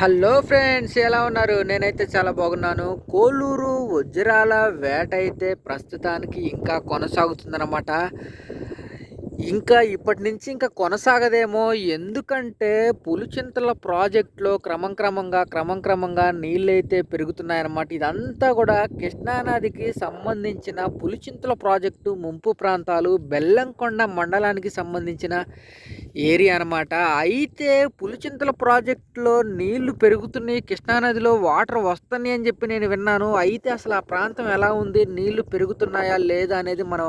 Hello friends ఎలా ఉన్నారు? నేనైతే చాలా బాగున్నాను. కోలూరు వజ్రాల వేట అయితే ప్రస్తుతానికి ఇంకా కొనసాగుతుందన్నమాట. ఇంకా ఇప్పటి నుంచి ఇంకా కొనసాగదేమో. ఎందుకంటే పులిచింతల ప్రాజెక్టులో క్రమం క్రమంగా క్రమం క్రమంగా నీళ్ళైతే పెరుగుతున్నాయన్నమాట. ఇదంతా కూడా కృష్ణానదికి సంబంధించిన పులిచింతల ప్రాజెక్టు ముంపు ప్రాంతాలు బెల్లంకొండ మండలానికి సంబంధించిన ఏరియా అనమాట అయితే పులిచింతల ప్రాజెక్టులో నీళ్ళు పెరుగుతున్నాయి కృష్ణానదిలో వాటర్ వస్తున్నాయి అని చెప్పి నేను విన్నాను. అయితే అసలు ఆ ప్రాంతం ఎలా ఉంది? నీళ్ళు పెరుగుతున్నాయా లేదా అనేది మనం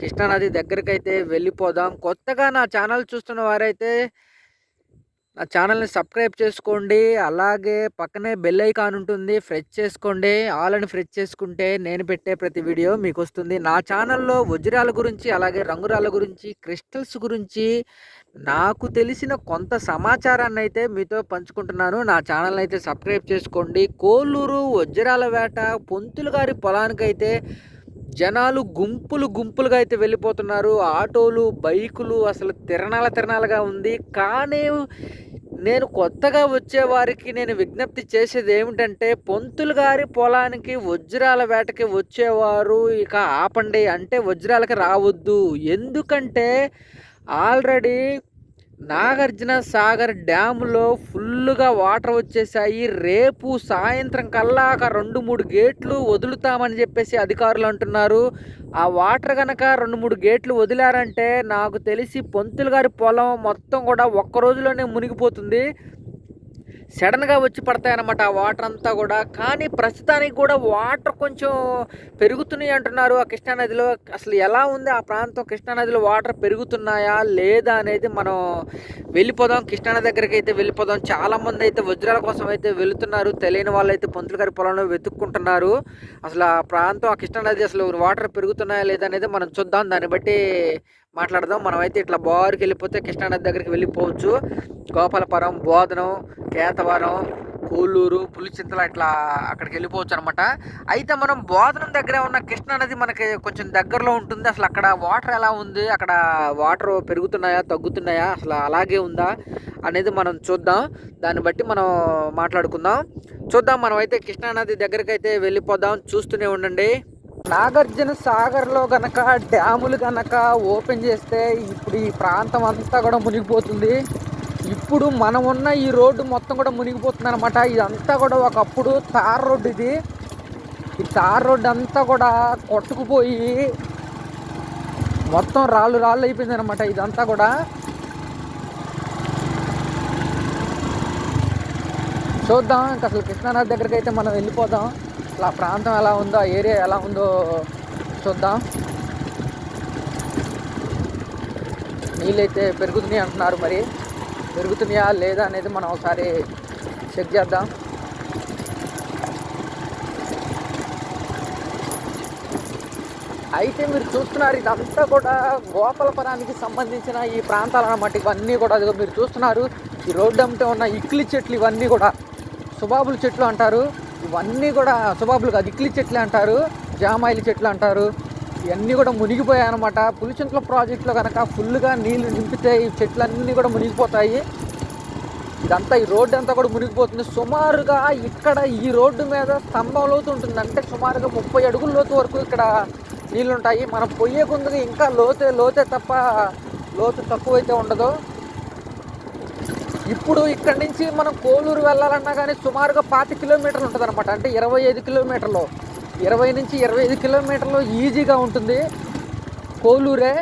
కృష్ణానది దగ్గరికి అయితే వెళ్ళిపోదాం. కొత్తగా నా ఛానల్ చూస్తున్న వారైతే నా ఛానల్ని సబ్స్క్రైబ్ చేసుకోండి. అలాగే పక్కనే బెల్ ఐకాన్ ఉంటుంది. ఫ్రెష్ చేసుకోండి. ఆల్ అని ఫ్రెష్ చేసుకుంటే నేను పెట్టే ప్రతి వీడియో మీకు వస్తుంది నా ఛానల్లో వజ్రాల గురించి అలాగే రంగురాల గురించి క్రిస్టల్స్ గురించి నాకు తెలిసిన కొంత సమాచారాన్ని అయితే మీతో పంచుకుంటున్నాను. నా ఛానల్ అయితే సబ్స్క్రైబ్ చేసుకోండి. కోలూరు వజ్రాల వేట పొంతులు గారి పొలానికైతే జనాలు గుంపులు గుంపులుగా అయితే వెళ్ళిపోతున్నారు. ఆటోలు బైకులు అసలు తిరణాల తిరణాలుగా ఉంది. కానీ నేను కొత్తగా వచ్చే వారికి నేను విజ్ఞప్తి చేసేది ఏమిటంటే పొంతులు గారి పొలానికి వజ్రాల వేటకి వచ్చేవారు ఇక ఆపండి అంటే వజ్రాలకి రావద్దు. ఎందుకంటే ఆల్రెడీ నాగార్జున సాగర్ డ్యాములో ఫుల్గా వాటర్ వచ్చేసాయి. రేపు సాయంత్రం కల్లా ఒక రెండు మూడు గేట్లు వదులుతామని చెప్పేసి అధికారులు అంటున్నారు. ఆ వాటర్ కనుక రెండు మూడు గేట్లు వదిలారంటే నాకు తెలిసి పొంతులు గారి పొలం మొత్తం కూడా ఒక్క రోజులోనే మునిగిపోతుంది. సడన్గా వచ్చి పడతాయన్నమాట ఆ వాటర్ అంతా కూడా. కానీ ప్రస్తుతానికి కూడా వాటర్ కొంచెం పెరుగుతున్నాయి అంటున్నారు ఆ కృష్ణానదిలో అసలు ఎలా ఉంది ఆ ప్రాంతం? కృష్ణానదిలో వాటర్ పెరుగుతున్నాయా లేదా అనేది మనం వెళ్ళిపోదాం. కృష్ణానది దగ్గరికి అయితే వెళ్ళిపోదాం. చాలామంది అయితే వజ్రాల కోసం అయితే వెళుతున్నారు. తెలియని వాళ్ళు అయితే పంతులు గారి పొలంలో వెతుక్కుంటున్నారు. అసలు ఆ ప్రాంతం ఆ కృష్ణానది అసలు వాటర్ పెరుగుతున్నాయా లేదా అనేది మనం చూద్దాం. దాన్ని బట్టి మాట్లాడదాం. మనమైతే ఇట్లా బోరుకి వెళ్ళిపోతే కృష్ణానది దగ్గరికి వెళ్ళిపోవచ్చు. గోపాలపురం బోధనం కేతవరం కోల్లూరు పులిచింతల ఇట్లా అక్కడికి వెళ్ళిపోవచ్చు అనమాట అయితే మనం బోధనం దగ్గర ఉన్న కృష్ణానది మనకి కొంచెం దగ్గరలో ఉంటుంది. అసలు అక్కడ వాటర్ ఎలా ఉంది? అక్కడ వాటర్ పెరుగుతున్నాయా? తగ్గుతున్నాయా? అసలు అలాగే ఉందా? అనేది మనం చూద్దాం. దాన్ని బట్టి మనం మాట్లాడుకుందాం. చూద్దాం. మనం అయితే కృష్ణానది దగ్గరికి అయితే వెళ్ళిపోదాం. చూస్తూనే ఉండండి. నాగార్జున సాగర్లో గనక డ్యాములు గనక ఓపెన్ చేస్తే ఇప్పుడు ఈ ప్రాంతం అంతా కూడా మునిగిపోతుంది. ఇప్పుడు మనం ఉన్న ఈ రోడ్డు మొత్తం కూడా మునిగిపోతుంది అనమాట ఇదంతా కూడా ఒకప్పుడు తార్ రోడ్డు ఇది. ఈ తార్ రోడ్డు అంతా కూడా కొట్టుకుపోయి మొత్తం రాళ్ళు రాళ్ళు అయిపోయింది అనమాట ఇదంతా కూడా. చూద్దాం ఇంకా అసలు కృష్ణానది దగ్గరికి అయితే మనం వెళ్ళిపోదాం. అసలు ఆ ప్రాంతం ఎలా ఉందో ఆ ఏరియా ఎలా ఉందో చూద్దాం. నీళ్ళైతే పెరుగుతున్నాయి అంటున్నారు మరి. పెరుగుతున్నాయా లేదా అనేది మనం ఒకసారి చెక్ చేద్దాం. అయితే మీరు చూస్తున్నారు ఇదంతా కూడా గోపాలపురానికి సంబంధించిన ఈ ప్రాంతాలు అన్నమాట. ఇవన్నీ కూడా అదిగో మీరు చూస్తున్నారు. ఈ రోడ్డు అమ్మటే ఉన్న ఇక్లి చెట్లు ఇవన్నీ కూడా సుబాబుల చెట్లు అంటారు. ఇవన్నీ కూడా అసబాబులు కాదు ఇక్లి చెట్లు అంటారు జామాయిల చెట్లు అంటారు ఇవన్నీ కూడా మునిగిపోయాయి అనమాట పులిచింతల ప్రాజెక్టులో కనుక ఫుల్గా నీళ్ళు నింపితే ఈ చెట్లన్నీ కూడా మునిగిపోతాయి. ఇదంతా ఈ రోడ్డు అంతా కూడా మునిగిపోతుంది. సుమారుగా ఇక్కడ ఈ రోడ్డు మీద స్తంభం లోతు ఉంటుంది. అంటే సుమారుగా ముప్పై అడుగుల లోతు వరకు ఇక్కడ నీళ్ళు ఉంటాయి మనం పొయ్యే కొందుకు ఇంకా లోతే లోతే తప్ప లోతు తక్కువైతే ఉండదు. ఇప్పుడు ఇక్కడ నుంచి మనం కోలూరు వెళ్ళాలన్నా కానీ సుమారుగా పాతి కిలోమీటర్లు ఉంటుంది అనమాట అంటే ఇరవై ఐదు కిలోమీటర్లు. ఇరవై నుంచి ఇరవై ఐదు కిలోమీటర్లు ఈజీగా ఉంటుంది కోలూరే.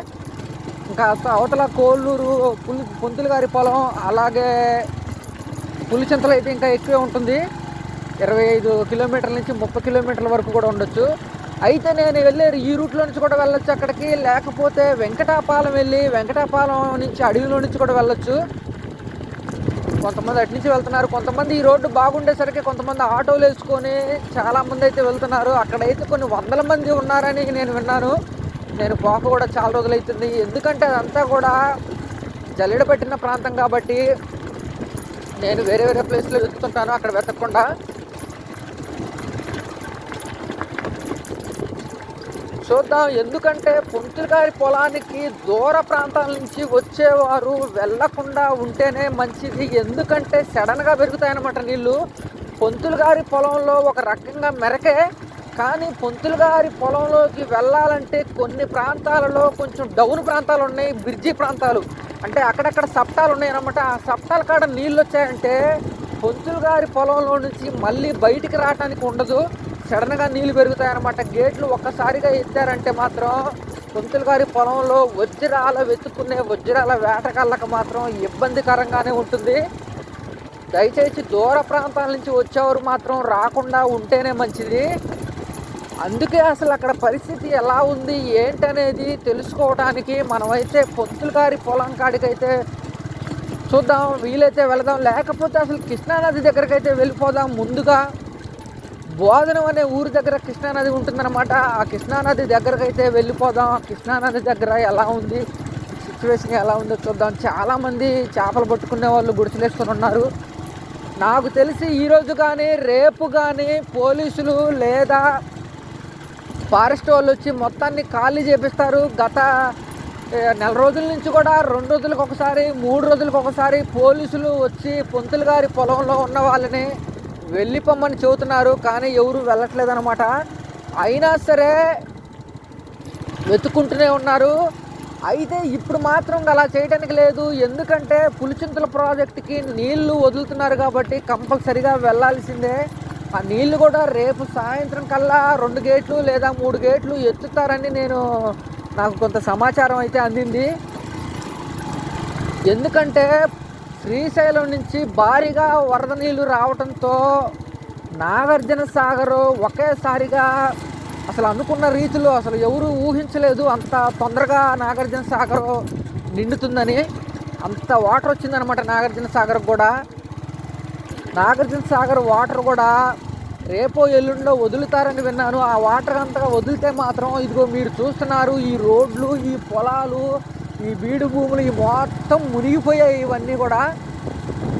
ఇంకా అవతల కోలూరు పులి పొంతులు గారి పొలం అలాగే పులిచింతలు అయితే ఇంకా ఎక్కువే ఉంటుంది. ఇరవై ఐదు కిలోమీటర్ల నుంచి ముప్పై కిలోమీటర్ల వరకు కూడా ఉండొచ్చు. అయితే నేను వెళ్ళే ఈ రూట్లో నుంచి కూడా వెళ్ళొచ్చు అక్కడికి. లేకపోతే వెంకటాపాలెం వెళ్ళి వెంకటాపాలెం నుంచి అడవిలో నుంచి కూడా వెళ్ళొచ్చు. కొంతమంది అటు నుంచి వెళ్తున్నారు. కొంతమంది ఈ రోడ్డు బాగుండేసరికి కొంతమంది ఆటోలు వేసుకొని చాలామంది అయితే వెళ్తున్నారు. అక్కడైతే కొన్ని వందల మంది ఉన్నారని నేను విన్నాను. నేను పోక కూడా చాలా రోజులు అవుతుంది. ఎందుకంటే అదంతా కూడా జల్లెడ పెట్టిన ప్రాంతం కాబట్టి నేను వేరే వేరే ప్లేస్లో వెతుకుతుంటాను. అక్కడ వెతకకుండా చూద్దాం. ఎందుకంటే పుంతులు గారి పొలానికి దూర ప్రాంతాల నుంచి వచ్చేవారు వెళ్ళకుండా ఉంటేనే మంచిది. ఎందుకంటే సడన్గా పెరుగుతాయన్నమాట నీళ్ళు పొంతులు గారి పొలంలో ఒక రకంగా మెరకే. కానీ పొంతులు గారి పొలంలోకి వెళ్ళాలంటే కొన్ని ప్రాంతాలలో కొంచెం డౌన్ ప్రాంతాలు ఉన్నాయి బ్రిడ్జి ప్రాంతాలు. అంటే అక్కడక్కడ సప్టాలు ఉన్నాయి అనమాట ఆ సప్టాల కాడ నీళ్ళు వచ్చాయంటే పొంతులు గారి పొలంలో నుంచి మళ్ళీ బయటికి రావడానికి ఉండదు. సడన్గా నీళ్ళు పెరుగుతాయన్నమాట. గేట్లు ఒక్కసారిగా ఎత్తారంటే మాత్రం కొంతలు గారి పొలంలో వజ్రాల వెతుక్కునే వజ్రాల వేటగాళ్ళకు మాత్రం ఇబ్బందికరంగానే ఉంటుంది. దయచేసి దూర ప్రాంతాల నుంచి వచ్చేవారు మాత్రం రాకుండా ఉంటేనే మంచిది. అందుకే అసలు అక్కడ పరిస్థితి ఎలా ఉంది ఏంటనేది తెలుసుకోవడానికి మనమైతే పొంతులు గారి పొలం కాడికైతే చూద్దాం వీలైతే వెళదాం. లేకపోతే అసలు కృష్ణానది దగ్గరికి అయితే వెళ్ళిపోదాం ముందుగా. బోధనం అనే ఊరి దగ్గర కృష్ణానది ఉంటుందన్నమాట. ఆ కృష్ణానది దగ్గరకు అయితే వెళ్ళిపోదాం. కృష్ణానది దగ్గర ఎలా ఉంది? సిచ్యువేషన్ ఎలా ఉందో చూద్దాం. చాలామంది చేపలు పట్టుకునే వాళ్ళు గుడిసెలేసుకొని ఉన్నారు. నాకు తెలిసి ఈరోజు కానీ రేపు కానీ పోలీసులు లేదా ఫారెస్ట్ వాళ్ళు వచ్చి మొత్తాన్ని ఖాళీ చేపిస్తారు. గత నెల రోజుల నుంచి కూడా రెండు రోజులకు ఒకసారి మూడు రోజులకు ఒకసారి పోలీసులు వచ్చి పొంతులు గారి పొలంలో ఉన్న వాళ్ళని వెళ్ళిపోమ్మని చెబుతున్నారు కానీ ఎవరు వెళ్ళట్లేదనమాట అయినా సరే వెతుక్కుంటూనే ఉన్నారు. అయితే ఇప్పుడు మాత్రం అలా చేయడానికి లేదు. ఎందుకంటే పులిచింతల ప్రాజెక్టుకి నీళ్ళు వదులుతున్నారు కాబట్టి కంపల్సరిగా వెళ్ళాల్సిందే. ఆ నీళ్ళు కూడా రేపు సాయంత్రం కల్లా రెండు గేట్లు లేదా మూడు గేట్లు ఎత్తుతారని నేను నాకు కొంత సమాచారం అయితే అందింది. ఎందుకంటే శ్రీశైలం నుంచి భారీగా వరద నీళ్ళు రావడంతో నాగార్జున సాగర్ ఒకేసారిగా అసలు అనుకున్న రీతిలో అసలు ఎవరు ఊహించలేదు అంత తొందరగా నాగార్జున సాగర్ నిండుతుందని. అంత వాటర్ వచ్చిందనమాట నాగార్జున సాగర్ కూడా. నాగార్జున సాగర్ వాటర్ కూడా రేపో ఎల్లుండో వదులుతారని విన్నాను. ఆ వాటర్ అంతగా వదిలితే మాత్రం ఇదిగో మీరు చూస్తున్నారు ఈ రోడ్లు ఈ పొలాలు ఈ బీడు భూములు ఈ మొత్తం మునిగిపోయాయి. ఇవన్నీ కూడా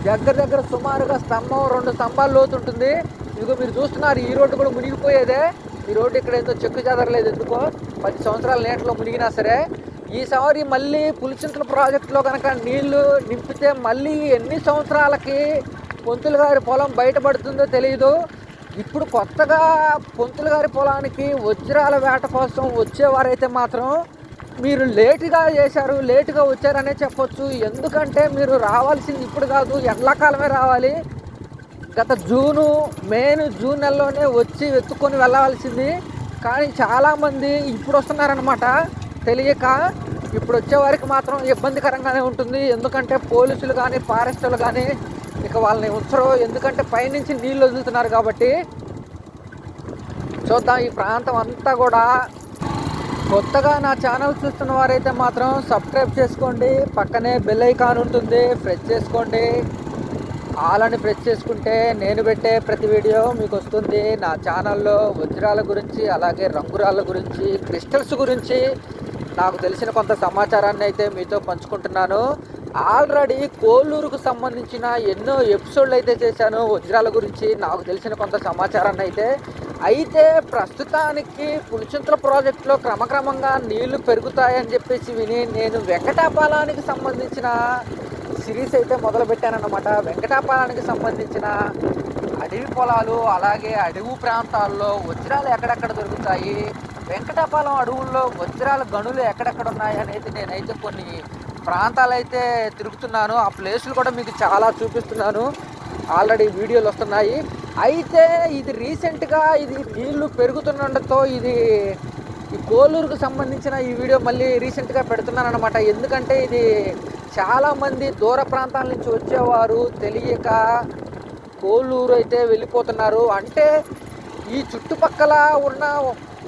దగ్గర దగ్గర సుమారుగా స్తంభం రెండు స్తంభాలు లోతు ఉంటుంది. ఇదిగో మీరు చూస్తున్నారు ఈ రోడ్డు కూడా మునిగిపోయేదే. ఈ రోడ్డు ఇక్కడ ఏదో చెక్కు చెదరలేదు ఎందుకో. పది సంవత్సరాల నీటిలో మునిగినా సరే. ఈసారి మళ్ళీ పులిచింతల ప్రాజెక్టులో కనుక నీళ్ళు నింపితే మళ్ళీ ఎన్ని సంవత్సరాలకి పొంతులు గారి పొలం బయటపడుతుందో తెలియదు ఇప్పుడు కొత్తగా పొంతులు గారి పొలానికి వజ్రాల వేట కోసం వచ్చేవారైతే మాత్రం మీరు లేటుగా చేశారు లేటుగా వచ్చారనే చెప్పొచ్చు. ఎందుకంటే మీరు రావాల్సింది ఇప్పుడు కాదు ఎండాకాలమే రావాలి. గత జూను మేను జూన్ నెలలోనే వచ్చి వెతుక్కొని వెళ్ళవలసింది. కానీ చాలామంది ఇప్పుడు వస్తున్నారనమాట తెలియక ఇప్పుడు వచ్చేవారికి మాత్రం ఇబ్బందికరంగానే ఉంటుంది. ఎందుకంటే పోలీసులు కానీ ఫారెస్టులు కానీ ఇక వాళ్ళని ఉంచరు. ఎందుకంటే పైనుంచి నీళ్ళు వదులుతున్నారు కాబట్టి. చూద్దాం ఈ ప్రాంతం అంతా కూడా కొత్తగా నా ఛానల్ చూస్తున్న వారైతే మాత్రం సబ్స్క్రైబ్ చేసుకోండి. పక్కనే బెల్ ఐకాన్ ఉంటుంది. ప్రెస్ చేసుకోండి. ఆలని ప్రెస్ చేసుకుంటే నేను పెట్టే ప్రతి వీడియో మీకు వస్తుంది. నా ఛానల్లో వజ్రాల గురించి అలాగే రంగురాళ్ళ గురించి క్రిస్టల్స్ గురించి నాకు తెలిసిన కొంత సమాచారాన్ని అయితే మీతో పంచుకుంటున్నాను. ఆల్రెడీ కోల్లూరుకు సంబంధించిన ఎన్నో ఎపిసోడ్లు అయితే చేశాను వజ్రాల గురించి. నాకు తెలిసిన కొంత సమాచారాన్ని అయితే అయితే ప్రస్తుతానికి పులిచింతల ప్రాజెక్టులో క్రమక్రమంగా నీళ్ళు పెరుగుతాయని చెప్పేసి విని నేను వెంకటాపాలానికి సంబంధించిన సిరీస్ అయితే మొదలుపెట్టానన్నమాట. వెంకటాపాలానికి సంబంధించిన అడవి పొలాలు అలాగే అడవి ప్రాంతాల్లో వజ్రాలు ఎక్కడెక్కడ దొరుకుతాయి? వెంకటాపాలెం అడవుల్లో వజ్రాల గనులు ఎక్కడెక్కడ ఉన్నాయి అనేది నేనైతే కొన్ని ప్రాంతాలు అయితే తిరుగుతున్నాను. ఆ ప్లేసులు కూడా మీకు చాలా చూపిస్తున్నాను. ఆల్రెడీ వీడియోలు వస్తున్నాయి. అయితే ఇది రీసెంట్గా ఇది నీళ్ళు పెరుగుతుండటంతో ఇది ఈ కోలూరుకు సంబంధించిన ఈ వీడియో మళ్ళీ రీసెంట్గా పెడుతున్నానమాట ఎందుకంటే ఇది చాలామంది దూర ప్రాంతాల నుంచి వచ్చేవారు తెలియక కోలూరు అయితే వెళ్ళిపోతున్నారు. అంటే ఈ చుట్టుపక్కల ఉన్న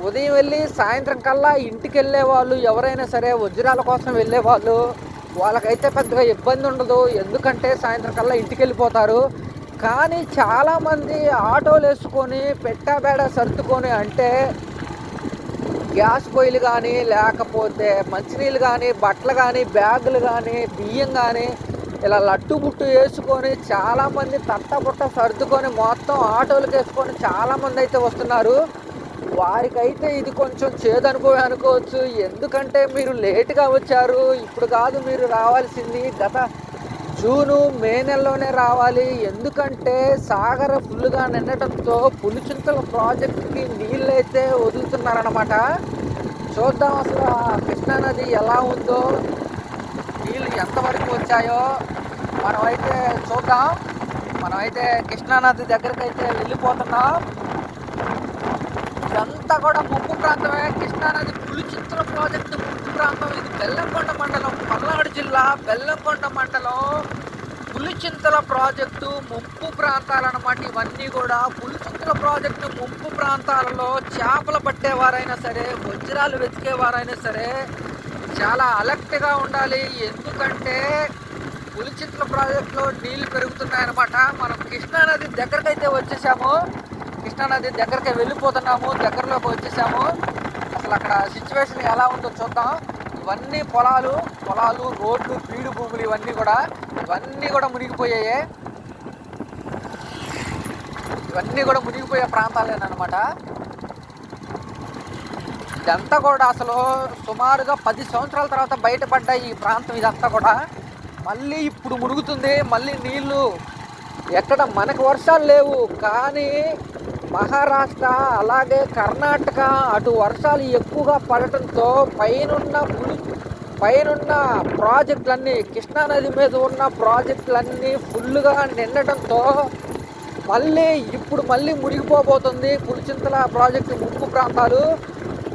ఉదయం వెళ్ళి సాయంత్రం కల్లా ఇంటికి వెళ్ళే వాళ్ళు ఎవరైనా సరే వజ్రాల కోసం వెళ్ళే వాళ్ళు వాళ్ళకైతే పెద్దగా ఇబ్బంది ఉండదు. ఎందుకంటే సాయంత్రం కల్లా ఇంటికి వెళ్ళిపోతారు. కానీ చాలామంది ఆటోలు వేసుకొని పెట్టాబేడ సర్దుకొని అంటే గ్యాస్ పొయ్యిలు కానీ లేకపోతే మంచినీళ్ళు కానీ బట్టలు కానీ బ్యాగులు కానీ బియ్యం కానీ ఇలా లట్టు బుట్టు వేసుకొని చాలామంది తట్టబుట్ట సర్దుకొని మొత్తం ఆటోలకు వేసుకొని చాలామంది అయితే వస్తున్నారు. వారికైతే ఇది కొంచెం చేదనుభవం అనుకోవచ్చు. ఎందుకంటే మీరు లేటుగా వచ్చారు. ఇప్పుడు కాదు మీరు రావాల్సింది గత జూను మే నెలలోనే రావాలి. ఎందుకంటే సాగర ఫుల్గా నిండటంతో పులిచింతల ప్రాజెక్ట్కి నీళ్ళు అయితే వదులుతున్నారనమాట చూద్దాం అసలు కృష్ణా కృష్ణానది ఎలా ఉందో నీళ్ళు ఎంతవరకు వచ్చాయో. మనమైతే చూద్దాం. మనమైతే కృష్ణానది దగ్గరకైతే వెళ్ళిపోతున్నాం. ఇదంతా కూడా ముప్పు ప్రాంతమే. కృష్ణానది పులిచిత్ర ప్రాజెక్టు ముప్పు ప్రాంతం. ఇది బెల్లంకొండ మండలం పల్నాడు జిల్లా బెల్లంకొండ మండలం. పులిచింతల ప్రాజెక్టు ముంపు ప్రాంతాలు అన్నమాట ఇవన్నీ కూడా పులిచింతల ప్రాజెక్టు ముంపు ప్రాంతాలలో చేపలు పట్టేవారైనా సరే వజ్రాలు వెతికేవారైనా సరే చాలా అలర్ట్గా ఉండాలి. ఎందుకంటే పులిచింతల ప్రాజెక్టులో నీళ్ళు పెరుగుతున్నాయన్నమాట మనం కృష్ణానది దగ్గరకైతే వచ్చేసాము. కృష్ణానది దగ్గరికి వెళ్ళిపోతున్నాము దగ్గరలోకి వచ్చేసాము. అసలు అక్కడ సిచ్యువేషన్ ఎలా ఉందో చూద్దాం. ఇవన్నీ పొలాలు పొలాలు రోడ్లు బీడు భూములు ఇవన్నీ కూడా ఇవన్నీ కూడా మునిగిపోయాయి. ఇవన్నీ కూడా మునిగిపోయే ప్రాంతాలేనమాట ఇదంతా కూడా అసలు సుమారుగా పది సంవత్సరాల తర్వాత బయటపడ్డ ఈ ప్రాంతం ఇదంతా కూడా. మళ్ళీ ఇప్పుడు మునుగుతుంది మళ్ళీ నీళ్ళు. ఎక్కడ మనకు వర్షాలు లేవు కానీ మహారాష్ట్ర అలాగే కర్ణాటక అటు వర్షాలు ఎక్కువగా పడటంతో పైనున్న పులి పైనున్న ప్రాజెక్టులన్నీ కృష్ణానది మీద ఉన్న ప్రాజెక్టులన్నీ ఫుల్గా నిండటంతో మళ్ళీ ఇప్పుడు మళ్ళీ మునిగిపోబోతుంది పులిచింతల ప్రాజెక్టు ముప్పు ప్రాంతాలు.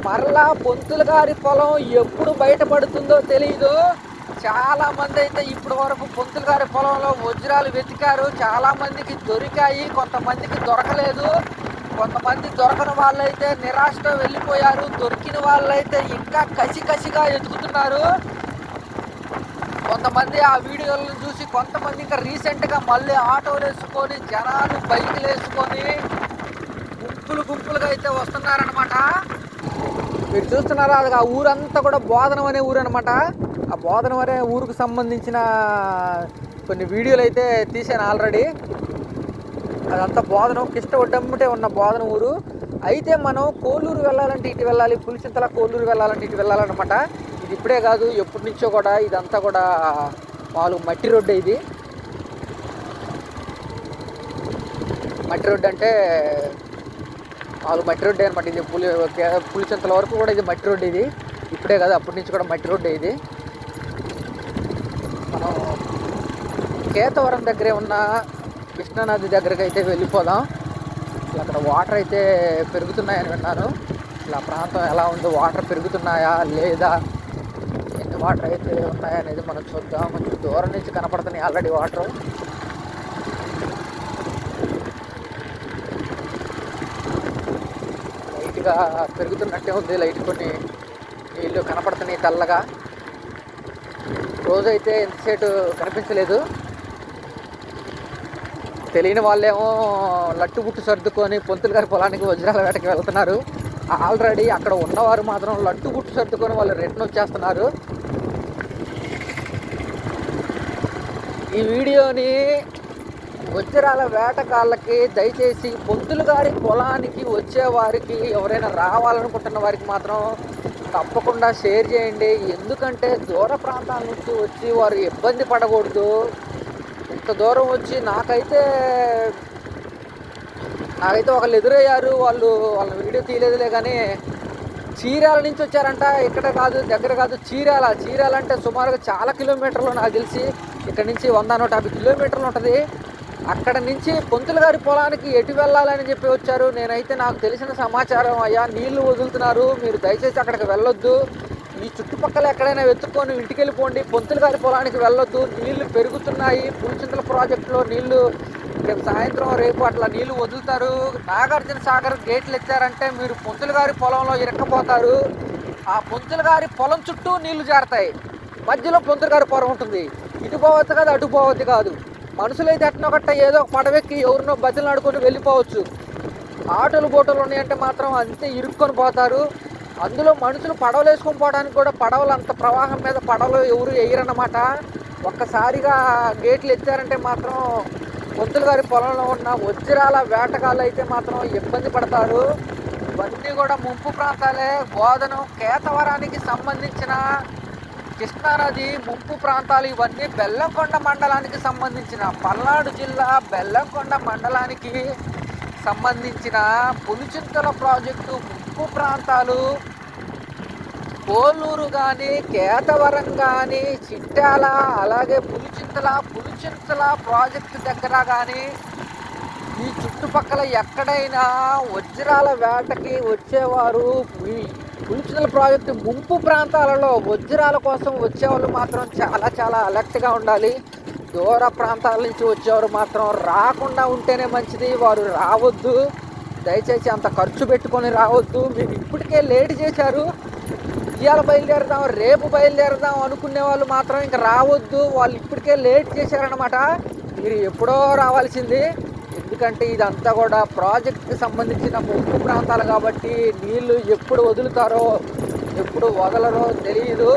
మరలా పొంతుల గారి పొలం ఎప్పుడు బయటపడుతుందో తెలియదు చాలా మంది అయితే ఇప్పటి వరకు పొంతుల గారి పొలంలో వజ్రాలు వెతికారు. చాలామందికి దొరికాయి కొంతమందికి దొరకలేదు. కొంతమంది దొరకని వాళ్ళైతే నిరాశతో వెళ్ళిపోయారు దొరికిన వాళ్ళైతే ఇంకా కసి కసిగా ఎదుగుతున్నారు. కొంతమంది ఆ వీడియోలను చూసి కొంతమంది ఇంకా రీసెంట్గా మళ్ళీ ఆటోలు వేసుకొని జనాలు బైకులు వేసుకొని గుంపులు గుంపులుగా అయితే వస్తున్నారనమాట మీరు చూస్తున్నారా? అది ఆ ఊరంతా కూడా బోధనం అనే ఊరు అనమాట ఆ బోధనం అనే ఊరుకు సంబంధించిన కొన్ని వీడియోలు అయితే తీశాను ఆల్రెడీ. అదంతా బోధనం కిష్టవడ్డమ్మటే ఉన్న బోధన ఊరు. అయితే మనం కోలూరు వెళ్ళాలంటే ఇటు వెళ్ళాలి పులిచింతల కోలూరు వెళ్ళాలంటే ఇటు వెళ్ళాలన్నమాట. ఇది ఇప్పుడే కాదు ఎప్పటి నుంచో కూడా ఇదంతా కూడా వాళ్ళు మట్టి రోడ్డు ఇది. మట్టి రోడ్డు అంటే వాళ్ళు మట్టి రోడ్డే అనమాట ఇది పులి పులిచింతల వరకు కూడా ఇది మట్టి రోడ్డు ఇది. ఇప్పుడే కాదు అప్పటి నుంచి కూడా మట్టి రోడ్డు ఇది. మనం కేతవరం దగ్గరే ఉన్న కృష్ణానది దగ్గరికి అయితే వెళ్ళిపోదాం. అసలు అక్కడ వాటర్ అయితే పెరుగుతున్నాయని విన్నాను ఇలా ప్రాంతం ఎలా ఉందో? వాటర్ పెరుగుతున్నాయా? లేదా ఎన్ని వాటర్ అయితే ఉన్నాయా అనేది మనం చూద్దాం. కొంచెం దూరం నుంచి కనపడుతున్నాయి ఆల్రెడీ వాటర్ లైట్గా పెరుగుతున్నట్టే ఉంది. లైట్ కొన్ని నీళ్ళు కనపడుతున్నాయి తెల్లగా. రోజైతే ఎంతసేపు కనిపించలేదు. తెలియని వాళ్ళేమో లట్టు బుట్టు సర్దుకొని పొంతులు గారి పొలానికి వజ్రాల వేటకి వెళ్తున్నారు. ఆల్రెడీ అక్కడ ఉన్నవారు మాత్రం లట్టు బుట్టు సర్దుకొని వాళ్ళు రిటర్న్ వచ్చేస్తున్నారు. ఈ వీడియోని వజ్రాల వేటకాళ్ళకి దయచేసి పొంతులు గారి పొలానికి వచ్చే వారికి ఎవరైనా రావాలనుకుంటున్న వారికి మాత్రం తప్పకుండా షేర్ చేయండి. ఎందుకంటే దూర ప్రాంతాల నుంచి వచ్చి వారు ఇబ్బంది పడకూడదు. ఇంత దూరం వచ్చి నాకైతే నాకైతే ఒకళ్ళు ఎదురయ్యారు వాళ్ళు వాళ్ళ వీడియో తీయలేదులే కానీ చీరాల నుంచి వచ్చారంట. ఇక్కడ కాదు దగ్గర కాదు చీరాల. చీరాల అంటే సుమారుగా చాలా కిలోమీటర్లు నాకు తెలిసి. ఇక్కడ నుంచి వంద నూట యాభై కిలోమీటర్లు ఉంటుంది. అక్కడ నుంచి పొంతుల గారి పొలానికి ఎటు వెళ్ళాలని చెప్పి వచ్చారు. నేనైతే నాకు తెలిసిన సమాచారం అయ్యా నీళ్ళు వదులుతున్నారు. మీరు దయచేసి అక్కడికి వెళ్ళొద్దు. ఈ చుట్టుపక్కల ఎక్కడైనా వెతుక్కొని ఇంటికి వెళ్ళిపోండి పొంతులు గారి పొలానికి వెళ్ళొద్దు. నీళ్ళు పెరుగుతున్నాయి. పులిచింతల ప్రాజెక్టులో నీళ్ళు రేపు సాయంత్రం రేపు అట్లా నీళ్ళు వదులుతారు. నాగార్జున సాగర్ గేట్లు ఎత్తారంటే మీరు పొంతులు గారి పొలంలో ఇరక్కపోతారు. ఆ పొంతులు గారి పొలం చుట్టూ నీళ్ళు జారుతాయి. మధ్యలో పొంతులు గారి పొలం ఉంటుంది. ఇటు పోవద్దు కాదు అటు పోవద్దు కాదు. మనుషులైతే అట్నో గట్ట ఏదో ఒక పడవెక్కి ఎవరినో బతులు ఆడుకొని వెళ్ళిపోవచ్చు. ఆటోలు బోటలు ఉన్నాయంటే మాత్రం అంతే ఇరుక్కొని పోతారు. అందులో మనుషులు పడవలు వేసుకొని పోవడానికి కూడా పడవలు అంత ప్రవాహం మీద పడవలు ఎవరు వేయరన్నమాట. ఒక్కసారిగా గేట్లు ఎత్తారంటే మాత్రం పొంతులు గారి పొలంలో ఉన్న వజ్రాల వేటగాళ్ళు అయితే మాత్రం ఇబ్బంది పడతారు. ఇవన్నీ కూడా ముంపు ప్రాంతాలే. బోధనం కేతవరానికి సంబంధించిన కృష్ణానది ముంపు ప్రాంతాలు ఇవన్నీ బెల్లంకొండ మండలానికి సంబంధించిన పల్నాడు జిల్లా బెల్లంకొండ మండలానికి సంబంధించిన పులిచింతల ప్రాజెక్టు ముంపు ప్రాంతాలు. కోల్లూరు కానీ కేతవరం కానీ చిట్టాల అలాగే పులిచింతల పులిచింతల ప్రాజెక్టు దగ్గర కానీ ఈ చుట్టుపక్కల ఎక్కడైనా వజ్రాల వేటకి వచ్చేవారు. ఈ పులిచింతల ప్రాజెక్టు ముంపు ప్రాంతాలలో వజ్రాల కోసం వచ్చేవాళ్ళు మాత్రం చాలా చాలా అలర్ట్గా ఉండాలి. దూర ప్రాంతాల నుంచి వచ్చేవారు మాత్రం రాకుండా ఉంటేనే మంచిది. వారు రావద్దు. దయచేసి అంత ఖర్చు పెట్టుకొని రావద్దు. మీరు ఇప్పటికే లేట్ చేశారు. ఇవాళ బయలుదేరదాం రేపు బయలుదేరదాం అనుకునే వాళ్ళు మాత్రం ఇంకా రావద్దు. వాళ్ళు ఇప్పటికే లేట్ చేశారనమాట మీరు ఎప్పుడో రావాల్సింది. ఎందుకంటే ఇదంతా కూడా ప్రాజెక్ట్కి సంబంధించిన ముంపు ప్రాంతాలు కాబట్టి నీళ్ళు ఎప్పుడు వదులుతారో ఎప్పుడు వదలరో తెలియదు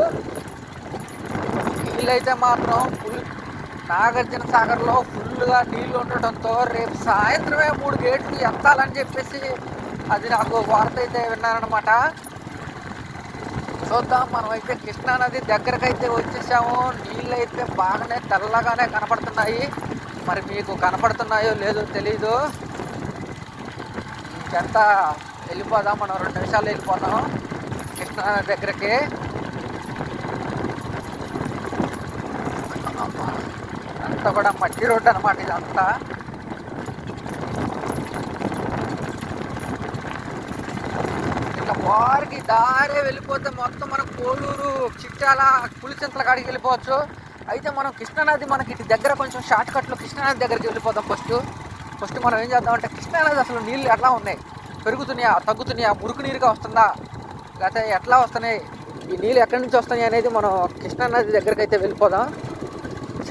నీళ్ళైతే మాత్రం నాగార్జున సాగర్లో ఫుల్గా నీళ్ళు ఉండటంతో రేపు సాయంత్రమే మూడు గేట్లు ఎత్తాలని చెప్పేసి అది నాకు వార్త అయితే విన్నానమాట చూద్దాం మనం అయితే కృష్ణానది దగ్గరకైతే వచ్చేసాము. నీళ్ళు అయితే బాగానే తెల్లగానే కనపడుతున్నాయి. మరి మీకు కనపడుతున్నాయో లేదో తెలీదు. ఇంకెంత వెళ్ళిపోదాం మనం రెండు నిమిషాలు వెళ్ళిపోదాం కృష్ణానది దగ్గరికి. అంతా కూడా మట్టి రోడ్డు అనమాట ఇదంతా. ఇంకా వారికి దారే వెళ్ళిపోతే మొత్తం మనం కోలూరు చిట్టాల పులిచింతల కాడికి వెళ్ళిపోవచ్చు. అయితే మనం కృష్ణానది మనకి ఇటు దగ్గర కొంచెం షార్ట్ కట్లో కృష్ణానది దగ్గరికి వెళ్ళిపోదాం ఫస్ట్ ఫస్ట్ మనం ఏం చేద్దామంటే కృష్ణానది అసలు నీళ్ళు ఎట్లా ఉన్నాయి? పెరుగుతున్నాయా తగ్గుతున్నాయా మురుకు నీరుగా వస్తుందా? లేకపోతే ఎట్లా వస్తున్నాయి? ఈ నీళ్ళు ఎక్కడి నుంచి వస్తున్నాయి అనేది మనం కృష్ణానది దగ్గరికి అయితే వెళ్ళిపోదాం.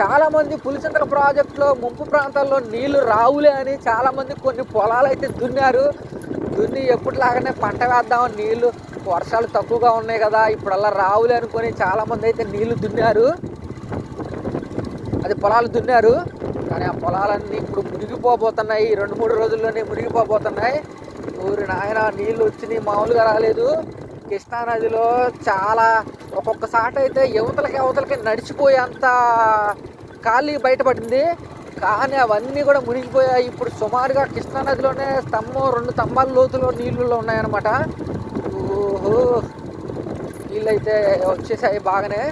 చాలామంది పులిచింతల ప్రాజెక్టులో ముంపు ప్రాంతాల్లో నీళ్ళు రావులే అని చాలామంది కొన్ని పొలాలు అయితే దున్నారు దున్ని ఎప్పటిలాగానే పంట వేద్దాం నీళ్ళు వర్షాలు తక్కువగా ఉన్నాయి కదా ఇప్పుడల్లా రావులే అనుకొని చాలామంది అయితే నీళ్ళు దున్నారు అది పొలాలు దున్నారు కానీ ఆ పొలాలన్నీ ఇప్పుడు మునిగిపోబోతున్నాయి. రెండు మూడు రోజుల్లోనే మునిగిపోబోతున్నాయి. ఊరి నాయన నీళ్ళు వచ్చినాయి మామూలుగా రాలేదు. కృష్ణానదిలో చాలా ఒక్కొక్కసాట అయితే యువతలకి అవతలకి నడిచిపోయేంత ఖాళీ బయటపడింది. కానీ అవన్నీ కూడా మునిగిపోయాయి. ఇప్పుడు సుమారుగా కృష్ణానదిలోనే స్తంభం రెండు స్తంభాల లోతులో నీళ్ళలో ఉన్నాయన్నమాట. ఓహో! నీళ్ళైతే వచ్చేసాయి బాగానే.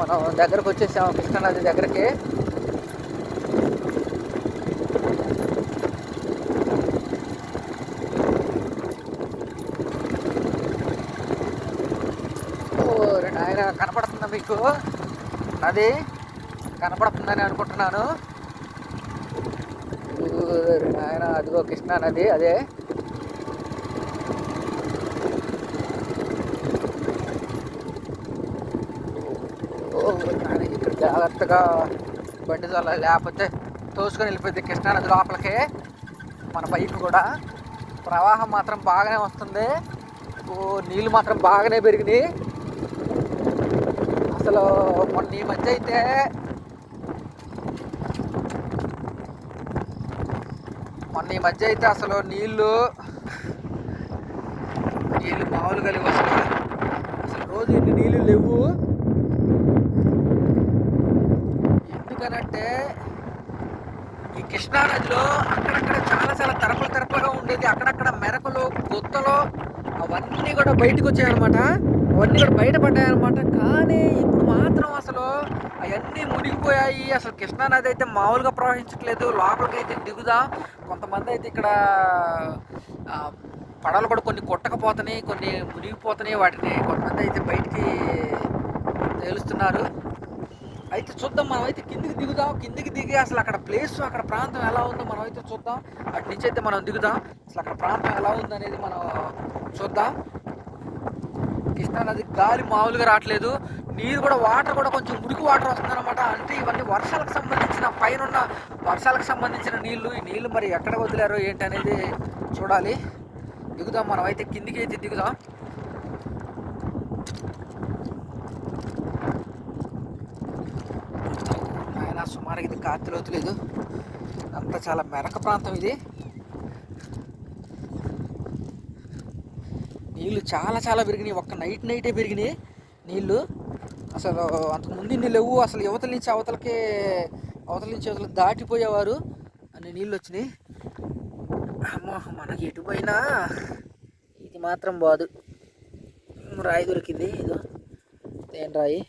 మనం దగ్గరకు వచ్చేసాము కృష్ణానది దగ్గరికి. మీకు. నది కనపడుతుందని అనుకుంటున్నాను. ఆయన అదిగో కృష్ణా నది అదే. ఓ ఇక్కడ జాగ్రత్తగా బండి తోలాలి లేకపోతే తోసుకొని వెళ్ళిపోయింది కృష్ణా నది లోపలికి. మన బైక్ కూడా. ప్రవాహం మాత్రం బాగానే వస్తుంది. నీళ్ళు మాత్రం బాగానే పెరిగినాయి. అసలు మొన్న ఈ మధ్య అయితే మొన్న ఈ మధ్య అయితే అసలు నీళ్ళు నీళ్ళు మామూలు కలిగి అసలు. అసలు రోజు ఇన్ని నీళ్ళు లేవు? ఎందుకనంటే ఈ కృష్ణా నదిలో అక్కడక్కడ చాలా చాలా తరపులు తరపలుగా ఉండేది. అక్కడక్కడ మెరకలు గుత్తలు అవన్నీ కూడా బయటకు వచ్చాయన్నమాట. అవన్నీ కూడా బయటపడ్డాయన్నమాట. కానీ ఇప్పుడు మాత్రం అసలు అవన్నీ మునిగిపోయాయి. అసలు కృష్ణానది అయితే మామూలుగా ప్రవహించట్లేదు. లోపలికి అయితే దిగుదా. కొంతమంది అయితే ఇక్కడ పడవలు కూడా కొన్ని కొట్టకపోతున్నాయి కొన్ని మునిగిపోతున్నాయి వాటిని కొంతమంది అయితే బయటికి తేలుస్తున్నారు. అయితే చూద్దాం మనం అయితే కిందికి దిగుదాం. కిందికి దిగి అసలు అక్కడ ప్లేస్ అక్కడ ప్రాంతం ఎలా ఉందో మనం అయితే చూద్దాం. అటు నుంచి అయితే మనం దిగుదాం. అసలు అక్కడ ప్రాంతం ఎలా ఉందనేది అనేది మనం చూద్దాం. కృష్ణా నది గాలి మామూలుగా రావట్లేదు. నీరు కూడా వాటర్ కూడా కొంచెం మురికి వాటర్ వస్తుందన్నమాట. అంటే ఇవన్నీ వర్షాలకు సంబంధించిన పైన ఉన్న వర్షాలకు సంబంధించిన నీళ్ళు. ఈ నీళ్ళు మరి ఎక్కడ వదిలారో? ఏంటి అనేది చూడాలి. దిగుదాం మనం. అయితే కిందికి అయితే దిగుదాం. ఆయన సుమారుగా ఇది కాతి లోతు అంతా చాలా మెరక ప్రాంతం ఇది. నీళ్ళు చాలా చాలా పెరిగినాయి. ఒక్క నైట్ నైటే పెరిగినాయి నీళ్ళు అసలు అంతకు ముందు ఇన్ని లేవు. అసలు యువతల నుంచి అవతలకి అవతల నుంచి అవతలకి దాటిపోయేవారు. అన్ని నీళ్ళు వచ్చినాయి. అమ్మో మనకి ఎటు పోయినా ఇది మాత్రం బాదు. రాయి దొరికింది ఇదో. తేన్ రాయి?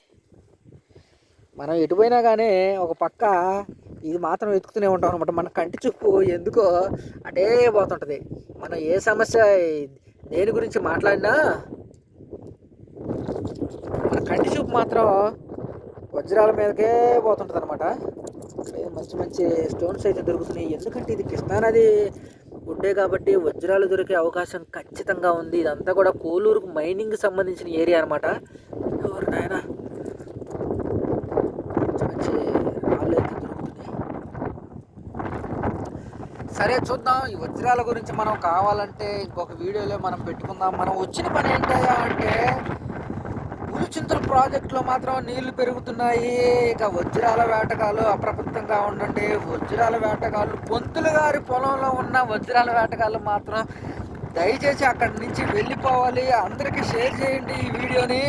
మనం ఎటు పోయినా కానీ ఒక పక్క ఇది మాత్రం వెతుకుతూనే ఉంటాం అనమాట మన కంటి చూపు ఎందుకో అటే పోతుంటుంది. మనం ఏ సమస్య దేని గురించి మాట్లాడినా? మన కంటి చూపు మాత్రం వజ్రాల మీదకే పోతుంటుంది అనమాట మంచి మంచి స్టోన్స్ అయితే దొరుకుతున్నాయి. ఎందుకంటే ఇది కృష్ణానది ఉండే కాబట్టి వజ్రాలు దొరికే అవకాశం ఖచ్చితంగా ఉంది. ఇదంతా కూడా కోలూరుకు మైనింగ్ సంబంధించిన ఏరియా అనమాట ఎవరు నాయనా మంచి మంచి రాళ్ళు అయితే దొరుకుతున్నాయి సరే చూద్దాం. ఈ వజ్రాల గురించి మనం కావాలంటే ఇంకొక వీడియోలో మనం పెట్టుకుందాం. మనం వచ్చిన పని ఏంటయ్యా అంటే పులిచింతల ప్రాజెక్టులో మాత్రం నీళ్ళు పెరుగుతున్నాయి. ఇక వజ్రాల వేటకాలు అప్రమత్తంగా ఉండండి. వజ్రాల వేటకాలు పొంతులు గారి పొలంలో ఉన్న వజ్రాల వేటకాలు మాత్రం దయచేసి అక్కడి నుంచి వెళ్ళిపోవాలి. అందరికీ షేర్ చేయండి ఈ వీడియోని.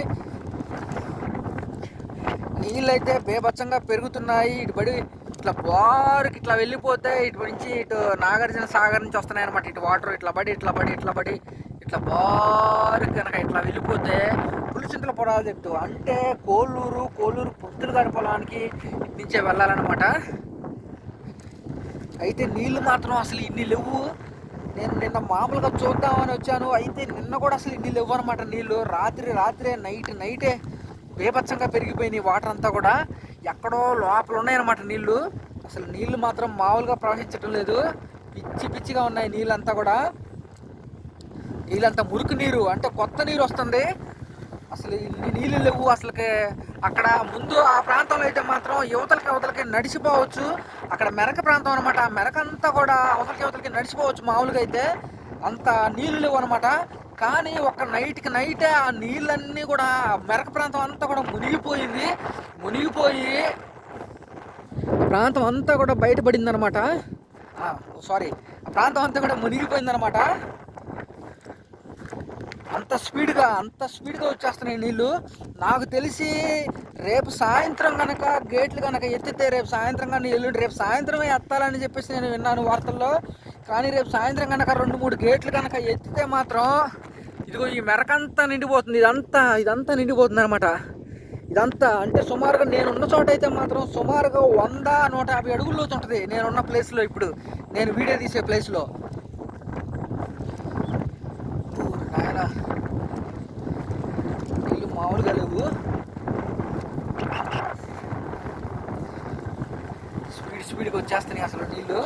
నీళ్ళైతే బేభత్సంగా పెరుగుతున్నాయి. ఇటు ఇట్లా బారుకి ఇట్లా వెళ్ళిపోతే ఇటు నుంచి ఇటు నాగార్జున సాగర్ నుంచి వస్తున్నాయి అనమాట ఇటు వాటర్ ఇట్లా పడి ఇట్లా పడి ఇట్లా పడి ఇట్లా బారు కనుక ఇట్లా వెళ్ళిపోతే పులిచింతల ప్రాజెక్టు అంటే కోల్లూరు కోల్లూరు పొత్తులుగాడి పొలానికి ఇటు నుంచే వెళ్ళాలన్నమాట. అయితే నీళ్ళు మాత్రం అసలు ఇన్ని లేవు. నేను నిన్న మామూలుగా చూద్దామని వచ్చాను. అయితే నిన్న కూడా అసలు ఇన్ని లేవు అనమాట నీళ్ళు రాత్రి రాత్రే నైట్ నైటే బేభత్సంగా పెరిగిపోయినాయి వాటర్ అంతా కూడా. ఎక్కడో లోపల ఉన్నాయన్నమాట నీళ్ళు. అసలు నీళ్ళు మాత్రం మామూలుగా ప్రవహించటం లేదు. పిచ్చి పిచ్చిగా ఉన్నాయి నీళ్ళంతా కూడా. నీళ్ళంతా మురికి నీరు అంటే కొత్త నీరు వస్తుంది. అసలు నీళ్ళు లేవు అసలుకి. అక్కడ ముందు ఆ ప్రాంతంలో అయితే మాత్రం యువతలకి అవతలకి నడిచిపోవచ్చు. అక్కడ మెరక ప్రాంతం అనమాట ఆ మెరక అంతా కూడా అవతలకి యువతలకి నడిచిపోవచ్చు మామూలుగా అయితే. అంత నీళ్ళు లేవు అనమాట కానీ ఒక నైట్కి నైటే ఆ నీళ్ళన్నీ కూడా మెరక ప్రాంతం అంతా కూడా మునిగిపోయింది. మునిగిపోయి ప్రాంతం అంతా కూడా బయటపడింది అనమాట సారీ ఆ ప్రాంతం అంతా కూడా మునిగిపోయింది అంత స్పీడ్గా అంత స్పీడ్గా వచ్చేస్తున్నాయి నీళ్ళు నాకు తెలిసి రేపు సాయంత్రం కనుక గేట్లు కనుక ఎత్తితే రేపు సాయంత్రం కానీ ఎల్లుండి రేపు సాయంత్రమే ఎత్తాలని చెప్పేసి నేను విన్నాను వార్తల్లో. కానీ రేపు సాయంత్రం కనుక రెండు మూడు గేట్లు కనుక ఎత్తితే మాత్రం ఇదిగో ఈ మెరకంతా నిండిపోతుంది. ఇదంతా ఇదంతా నిండిపోతుంది అనమాట ఇదంతా అంటే సుమారుగా నేనున్న చోట అయితే మాత్రం సుమారుగా వంద నూట యాభై అడుగుల్లో ఉంటుంది. నేనున్న ప్లేస్లో ఇప్పుడు. నేను వీడియో తీసే ప్లేస్లో నీళ్ళు మామూలుగా లేవు. స్పీడ్ స్పీడ్గా వచ్చేస్తున్నాయి అసలు నీళ్ళు.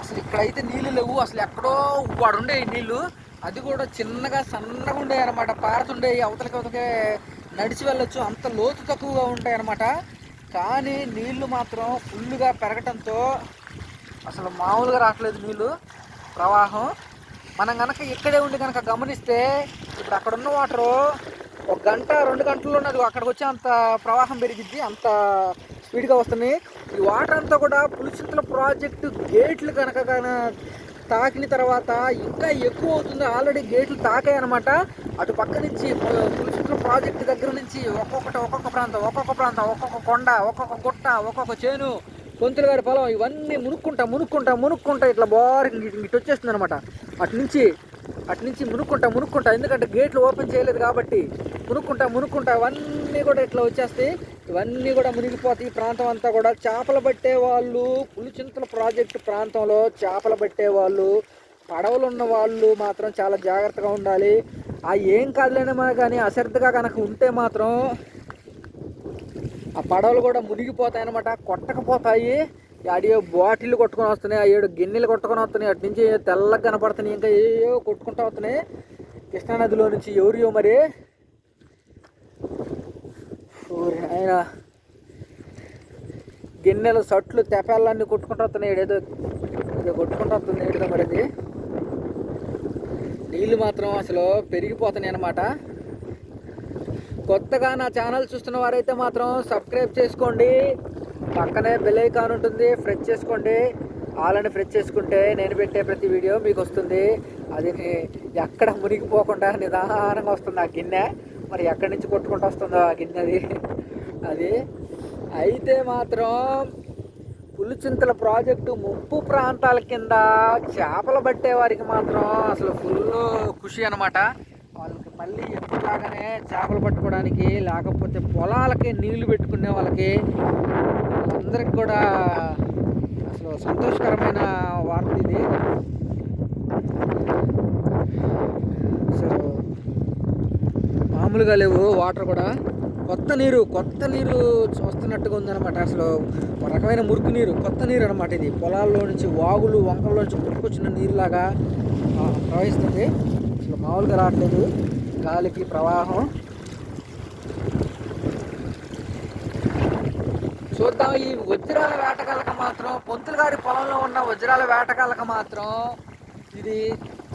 అసలు ఇక్కడైతే నీళ్ళు లేవు. అసలు ఎక్కడో వాడుండే నీళ్ళు. అది కూడా చిన్నగా సన్నగా ఉండేవి అనమాట పారుతుండేవి అవతలకి అవతలకే నడిచి వెళ్ళొచ్చు. అంత లోతు తక్కువగా ఉంటాయి అనమాట కానీ నీళ్ళు మాత్రం ఫుల్గా పెరగటంతో అసలు మామూలుగా రావట్లేదు నీళ్ళు ప్రవాహం. మనం కనుక ఇక్కడే ఉండి కనుక గమనిస్తే ఇప్పుడు అక్కడ ఉన్న వాటరు ఒక గంట రెండు గంటల్లో ఉన్నది. అక్కడికి వచ్చి అంత ప్రవాహం పెరిగిద్ది. అంత స్పీడ్గా వస్తుంది. ఈ వాటర్ అంతా కూడా పులిచింతల ప్రాజెక్టు గేట్లు కనుక తాకిన తర్వాత ఇంకా ఎక్కువ అవుతుంది. ఆల్రెడీ గేట్లు తాకాయి అనమాట అటు పక్క నుంచి పు- ప్రాజెక్ట్ దగ్గర నుంచి ఒక్కొక్కటి ఒక్కొక్క ప్రాంతం ఒక్కొక్క ప్రాంతం ఒక్కొక్క కొండ ఒక్కొక్క గుట్ట ఒక్కొక్క చేను పొంతులు గారి పొలం ఇవన్నీ మునుక్కుంటా మునుక్కుంటా మునుక్కుంటా ఇట్లా బాగా ఇటు వచ్చేస్తుంది అనమాట అటు నుంచి అటు నుంచి మునుక్కుంటా మునుక్కుంటా. ఎందుకంటే గేట్లు ఓపెన్ చేయలేదు కాబట్టి మునుక్కుంటా మునుక్కుంటా అవన్నీ కూడా ఇట్లా వచ్చేస్తాయి. ఇవన్నీ కూడా మునిగిపోతాయి. ఈ ప్రాంతం అంతా కూడా చేపలు పట్టే వాళ్ళు పులిచింతల ప్రాజెక్టు ప్రాంతంలో చేపలు పట్టే వాళ్ళు పడవలు ఉన్న వాళ్ళు మాత్రం చాలా జాగ్రత్తగా ఉండాలి. ఆ ఏం కాదులేని కానీ అశ్రద్ధగా కనుక ఉంటే మాత్రం ఆ పడవలు కూడా మునిగిపోతాయి అనమాట కొట్టకపోతాయి. ఆడియో బాటిల్ కొట్టుకొని వస్తున్నాయి ఆ ఏడు గిన్నెలు కొట్టుకొని వస్తున్నాయి. అటు నుంచి తెల్లగా కనపడుతున్నాయి ఇంకా ఏవో కొట్టుకుంటూ వస్తున్నాయి. కృష్ణానదిలో నుంచి ఎవరియో మరి ఆయన గిన్నెలు సట్లు తెపాలన్నీ కొట్టుకుంటూ వస్తున్నాయి ఏదో ఏదో కొట్టుకుంటూ వస్తుంది ఏదో మరి అది. నీళ్ళు మాత్రం అసలు పెరిగిపోతున్నాయి అనమాట కొత్తగా నా ఛానల్ చూస్తున్న వారైతే మాత్రం సబ్స్క్రైబ్ చేసుకోండి. పక్కనే బెల్ ఐకాన్ ఉంటుంది ఫ్రెష్ చేసుకోండి. ఆలని ఫ్రెష్ చేసుకుంటే నేను పెట్టే ప్రతి వీడియో మీకు వస్తుంది. అది ఎక్కడ మునిగిపోకుండా నిదానంగా వస్తుంది ఆ గిన్నె. మరి ఎక్కడి నుంచి కొట్టుకుంటూ వస్తుందో ఆ గిన్నెది అది. అయితే మాత్రం పులిచింతల ప్రాజెక్టు ముప్పు ప్రాంతాల కింద చేపలు పట్టే వారికి మాత్రం అసలు ఫుల్ ఖుషి అనమాట వాళ్ళకి మళ్ళీ ఎప్పటిలాగానే చేపలు పట్టుకోవడానికి లేకపోతే పొలాలకి నీళ్ళు పెట్టుకునే వాళ్ళకి అందరికి కూడా అసలు సంతోషకరమైన వార్త ఇది. అసలు మామూలుగా లేవు వాటర్ కూడా. కొత్త నీరు కొత్త నీరు వస్తున్నట్టుగా ఉందన్నమాట. అసలు ఒక రకమైన మురికి నీరు కొత్త నీరు అనమాట ఇది. పొలాల్లో నుంచి వాగులు వంకల్లో నుంచి పుట్టుకొచ్చిన నీరులాగా ప్రవహిస్తుంది. అసలు మామూలుగా రావట్లేదు. గాలికి ప్రవాహం. చూద్దాం ఈ వజ్రాల వేటగాళ్ళకి మాత్రం పొంతులు గారి పొలంలో ఉన్న వజ్రాల వేటగాళ్ళకి మాత్రం ఇది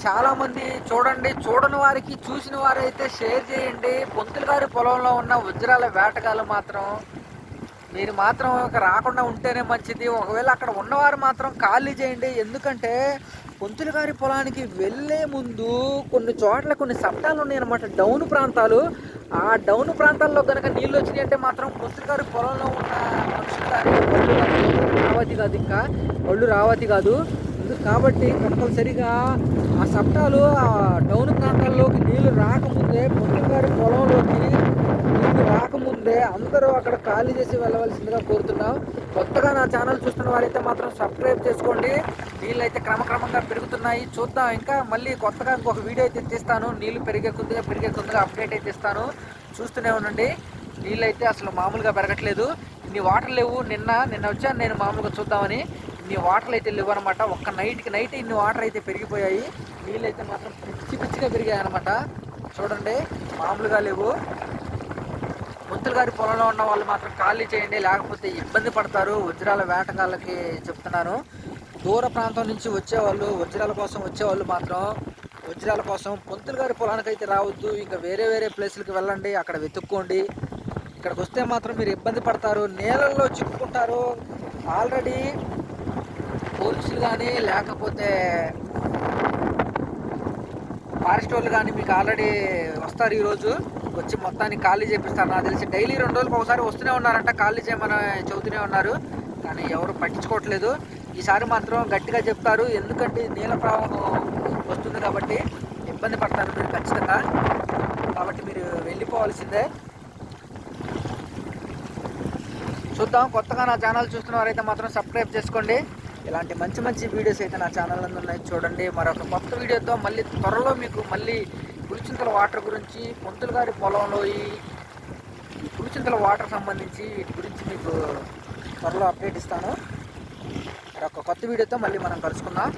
చాలామంది చూడండి చూడని వారికి చూసిన వారైతే షేర్ చేయండి. పొంతులు గారి పొలంలో ఉన్న వజ్రాల వేటగాలు మాత్రం మీరు మాత్రం రాకుండా ఉంటేనే మంచిది. ఒకవేళ అక్కడ ఉన్నవారు మాత్రం ఖాళీ చేయండి. ఎందుకంటే పొంతులు గారి పొలానికి వెళ్ళే ముందు కొన్ని చోట్ల కొన్ని చట్టాలు ఉన్నాయన్నమాట. డౌన్ ప్రాంతాలు. ఆ డౌన్ ప్రాంతాల్లో కనుక నీళ్ళు వచ్చినాయి అంటే మాత్రం పొంతులు గారి పొలంలో ఉన్న మనుషులు కానీ రావతి కాదు ఇంకా. ఒళ్ళు రావతి కాదు. కాబట్టి కంపల్సరిగా ఆ సప్తాలు ఆ డౌన్ ప్రాంతాల్లోకి నీళ్ళు రాకముందే పొట్టిన గారి పొలంలోకి నీళ్ళు రాకముందే అందరూ అక్కడ ఖాళీ చేసి వెళ్ళవలసిందిగా కోరుతున్నాం. కొత్తగా నా ఛానల్ చూస్తున్న వారైతే మాత్రం సబ్స్క్రైబ్ చేసుకోండి. నీళ్ళు అయితే క్రమక్రమంగా పెరుగుతున్నాయి. చూద్దాం. ఇంకా మళ్ళీ కొత్తగా ఇంకొక వీడియో అయితే తీస్తాను. నీళ్ళు పెరిగే కొద్దిగా పెరిగే కొద్దిగా అప్డేట్ అయితే ఇస్తాను. చూస్తూనే ఉండండి. నీళ్ళు అయితే అసలు మామూలుగా పెరగట్లేదు. ఇన్ని వాటర్ లేవు. నిన్న నిన్న వచ్చాను నేను మామూలుగా చూద్దామని. ఇన్ని వాటర్లు అయితే లేవు అనమాట ఒక్క నైట్కి నైట్ ఇన్ని వాటర్ అయితే పెరిగిపోయాయి. నీళ్ళు అయితే మాత్రం పిచ్చి పిచ్చిగా పెరిగాయి అనమాట చూడండి మామూలుగా లేవు. ముత్తులు గారి పొలంలో ఉన్న వాళ్ళు మాత్రం ఖాళీ చేయండి లేకపోతే ఇబ్బంది పడతారు. వజ్రాల వేటగాళ్ళకి చెప్తున్నాను. దూర ప్రాంతం నుంచి వచ్చేవాళ్ళు వజ్రాల కోసం వచ్చేవాళ్ళు మాత్రం వజ్రాల కోసం పొంతులు గారి పొలానికి అయితే రావద్దు. ఇంకా వేరే వేరే ప్లేసులకు వెళ్ళండి అక్కడ వెతుక్కోండి. ఇక్కడికి వస్తే మాత్రం మీరు ఇబ్బంది పడతారు. నేలల్లో చిక్కుకుంటారు. ఆల్రెడీ పోలీసులు కానీ లేకపోతే ఫారెస్ట్ వాళ్ళు కానీ మీకు ఆల్రెడీ వస్తారు ఈరోజు. వచ్చి మొత్తాన్ని ఖాళీ చేపిస్తారు. నాకు తెలిసి డైలీ రెండు రోజులకు ఒకసారి వస్తూనే ఉన్నారంట ఖాళీ చేయమని చెబుతూనే ఉన్నారు. కానీ ఎవరు పట్టించుకోవట్లేదు. ఈసారి మాత్రం గట్టిగా చెప్తారు. ఎందుకంటే నీళ్ళ ప్రవాహం వస్తుంది కాబట్టి ఇబ్బంది పడతారు మీరు ఖచ్చితంగా. కాబట్టి మీరు వెళ్ళిపోవాల్సిందే. చూద్దాం. కొత్తగా నా ఛానల్ చూస్తున్న వారైతే మాత్రం సబ్స్క్రైబ్ చేసుకోండి. ఇలాంటి మంచి మంచి వీడియోస్ అయితే నా ఛానల్ ఉన్నాయి. చూడండి. మరొక కొత్త వీడియోతో మళ్ళీ త్వరలో మీకు మళ్ళీ పులిచింతల వాటర్ గురించి పొంతులు గారి పొలంలో ఈ పులిచింతల వాటర్ సంబంధించి వీటి గురించి మీకు త్వరలో అప్డేట్ ఇస్తాను. మరొక కొత్త వీడియోతో మళ్ళీ మనం కలుసుకుందాం.